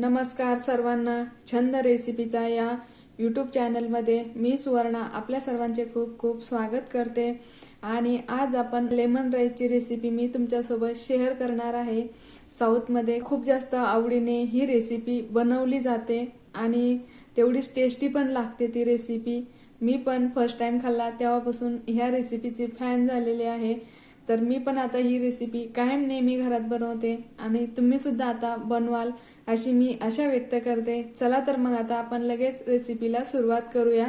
नमस्कार सर्वांना. छंद रेसिपीचा या यूट्यूब चॅनलमध्ये मी सुवर्णा आपल्या सर्वांचे खूप खूप स्वागत करते. आणि आज आपण लेमन राईसची रेसिपी मी तुमच्यासोबत शेअर करणार आहे. साऊथमध्ये खूप जास्त आवडीने ही रेसिपी बनवली जाते आणि तेवढीच टेस्टी पण लागते ती रेसिपी मी पण फर्स्ट टाइम खाल्ला तेव्हापासून ह्या रेसिपीची फॅन झालेली आहे. तर मी पण आता ही रेसिपी कायम नेहमी घरात बनवते आणि तुम्ही सुद्धा आता बनवाल. अशी मी आशा व्यक्त करते. चला तर मग आता आपण लगेच रेसिपीला सुरुवात करूया.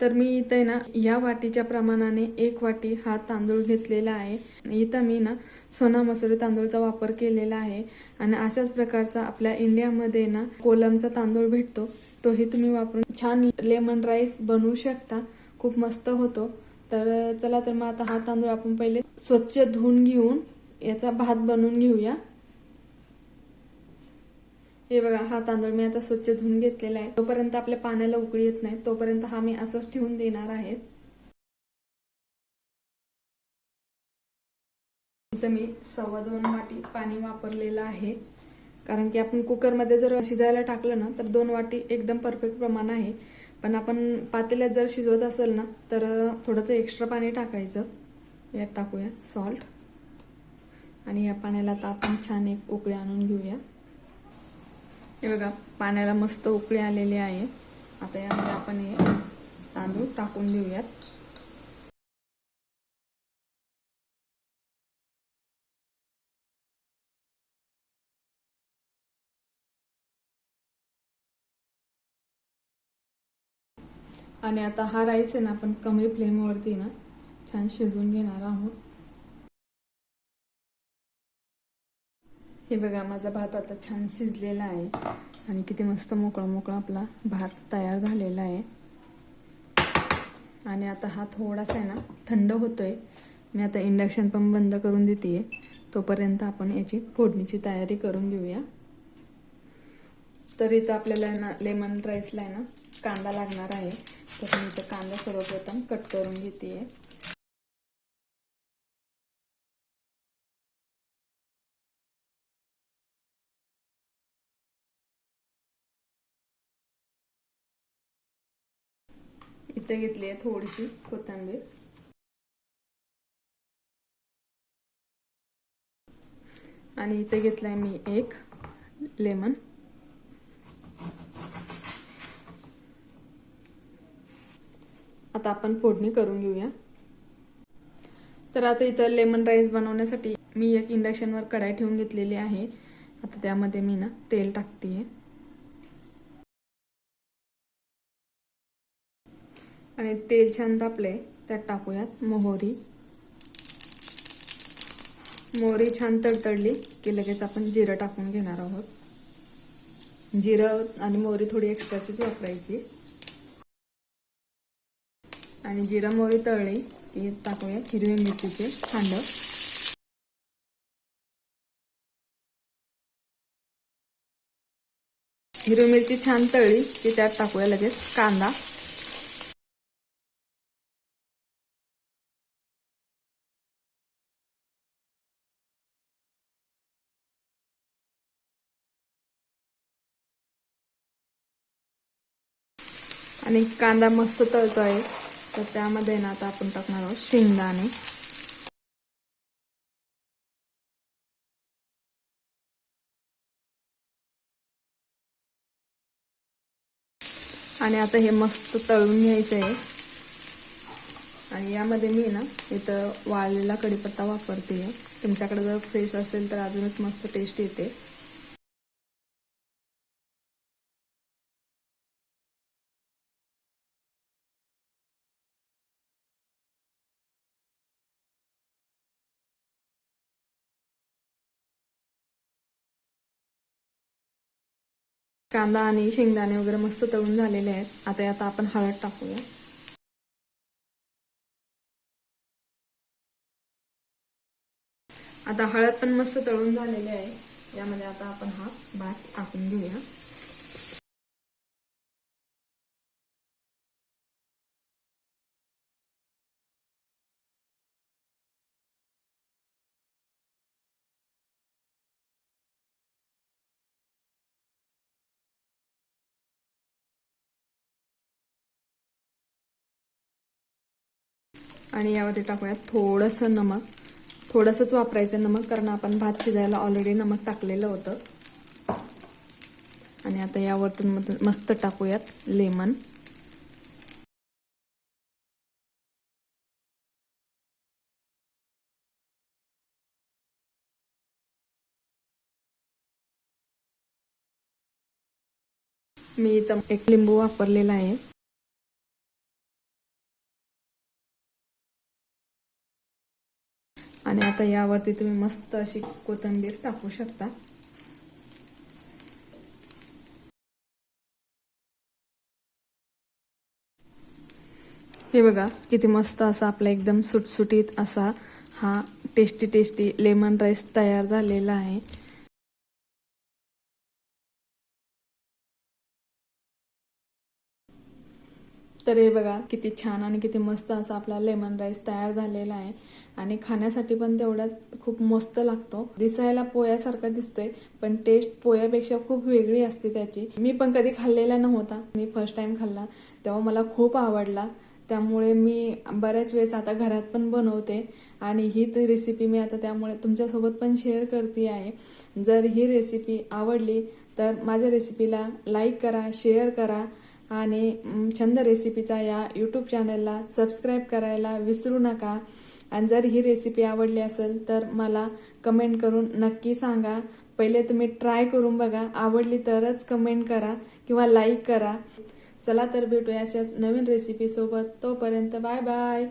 तर मी इथे ना या वाटीच्या प्रमाणाने एक वाटी हा तांदूळ घेतलेला आहे. इथं मी ना सोना मसुरी तांदूळचा वापर केलेला आहे. आणि अशाच प्रकारचा आपल्या इंडियामध्ये ना कोलमचा तांदूळ भेटतो. तोही तुम्ही वापरून छान लेमन राईस बनवू शकता. खूप मस्त होतो. तर चला तर मग आता हा तांदूळ आपण पहिले स्वच्छ धुवून घेऊन याचा भात बनवून घेऊया. हे बघा हा तांदूळ मी आता स्वच्छ धुवून घेतलेला आहे. तोपर्यंत आपल्या पाण्याला उकळी येत नाही. तोपर्यंत हा मी असंच ठेवून देणार आहे. इथं मी सव्वा दोन वाटी पाणी वापरलेलं आहे. कारण की आपण कुकरमध्ये जर शिजायला टाकलं ना तर दोन वाटी एकदम परफेक्ट प्रमाण आहे. पण आपण पातेल्यात जर शिजवत असेल ना तर थोडंसं एक्स्ट्रा पाणी टाकायचं. यात टाकूया सॉल्ट आणि या पाण्याला आता आपण छान एक उकळी आणून घेऊया. हे बघा पाण्याला मस्त उकळी आलेली आहे. आता यामध्ये आपण हे तांदूळ टाकून देऊयात. आणि आता हा राईस आहे ना आपण कमी फ्लेमवरती ना छान शिजवून घेणार आहोत. हे बघा माझा भात आता छान शिजलेला आहे. आणि किती मस्त मोकळा मोकळा आपला भात तयार झालेला आहे. आणि आता हा थोडासा आहे ना थंड होतोय. मी आता इंडक्शन पण बंद करून देते तोपर्यंत आपण याची फोडणीची तयारी करून घेऊया. तर इथं आपल्याला ना लेमन राईसला आहे ना कांदा लागणार आहे. तर मी इथं कांदा सर्वप्रथम कट करून घेते इथे घेतली आहे थोडीशी कोथिंबीर. आणि इथे घेतलाय मी एक लेमन. आता आपण फोडणी करून घेऊया. तर आता इथं लेमन राईस बनवण्यासाठी मी एक इंडक्शनवर कढाई ठेवून घेतलेली आहे. आता त्यामध्ये मी ना तेल टाकते आणि तेल छान तापले त्यात टाकूयात मोहरी. मोहरी छान तडतडली की लगेच आपण जिरं टाकून घेणार आहोत. जिरं आणि मोहरी थोडी एक्स्ट्राचीच वापरायची. आणि जिरा मोहरी तळली की टाकूया हिरवी मिरचीचे खांड हिरवी मिरची छान तळली की त्यात टाकूया लगेच कांदा. आणि कांदा मस्त तळतो आहे. तर त्यामध्ये ना आता आपण टाकणार आहोत शेंगदाणे. आणि आता हे मस्त तळून घ्यायचं आहे. आणि यामध्ये मी ना इथं वाळलेला कढीपत्ता वापरते. तुमच्याकडे जर फ्रेश असेल तर अजूनच मस्त टेस्ट येते. कांदा आणि शेंगदाणे वगैरे मस्त तळून झालेले आहेत. आता आता आपण हळद टाकूया. आता हळद पण मस्त तळून झालेली आहे. यामध्ये आता आपण हा भात टाकून घेऊया. आणि यावरती टाकूयात थोडंसं नमक. थोडंसंच वापरायचं नमक कारण आपण भात शिजायला ऑलरेडी नमक टाकलेलं होतं. आणि आता यावरतून मस्त टाकूयात लेमन. मी इथं एक लिंबू वापरलेला आहे. आता यावरती तुम्ही मस्त अशी कोथिंबीर टाकू शकता. हे बघा किती मस्त असा आपला एकदम सुटसुटीत असा हा टेस्टी टेस्टी लेमन राईस तयार झालेला आहे. तर हे बघा किती छान आणि किती मस्त असा आपला लेमन राईस तयार झालेला आहे. आणि खाण्यासाठी पण तेवढ्यात खूप मस्त लागतो. दिसायला पोह्यासारखा दिसतोय पण टेस्ट पोह्यापेक्षा खूप वेगळी असते त्याची. मी पण कधी खाल्लेला नव्हता. मी फर्स्ट टाइम खाल्ला. तेव्हा मला खूप आवडला. त्यामुळे मी बऱ्याच वेळेस आता घरात पण बनवते. आणि ही ती रेसिपी मी आता त्यामुळे तुमच्यासोबत पण शेअर करते आहे. जर ही रेसिपी आवडली तर माझ्या रेसिपीला लाईक करा शेअर करा. आणि छंद रेसिपीचा या यूट्यूब चॅनलला सबस्क्राईब करायला विसरू नका. आणि जर ही रेसिपी आवडली असेल तर मला कमेंट करून नक्की सांगा. पहिले तुम्ही ट्राय करून बघा. आवडली तरच कमेंट करा किंवा लाईक करा. चला तर भेटूया अशाच नवीन रेसिपी सोबत. तोपर्यंत बाय बाय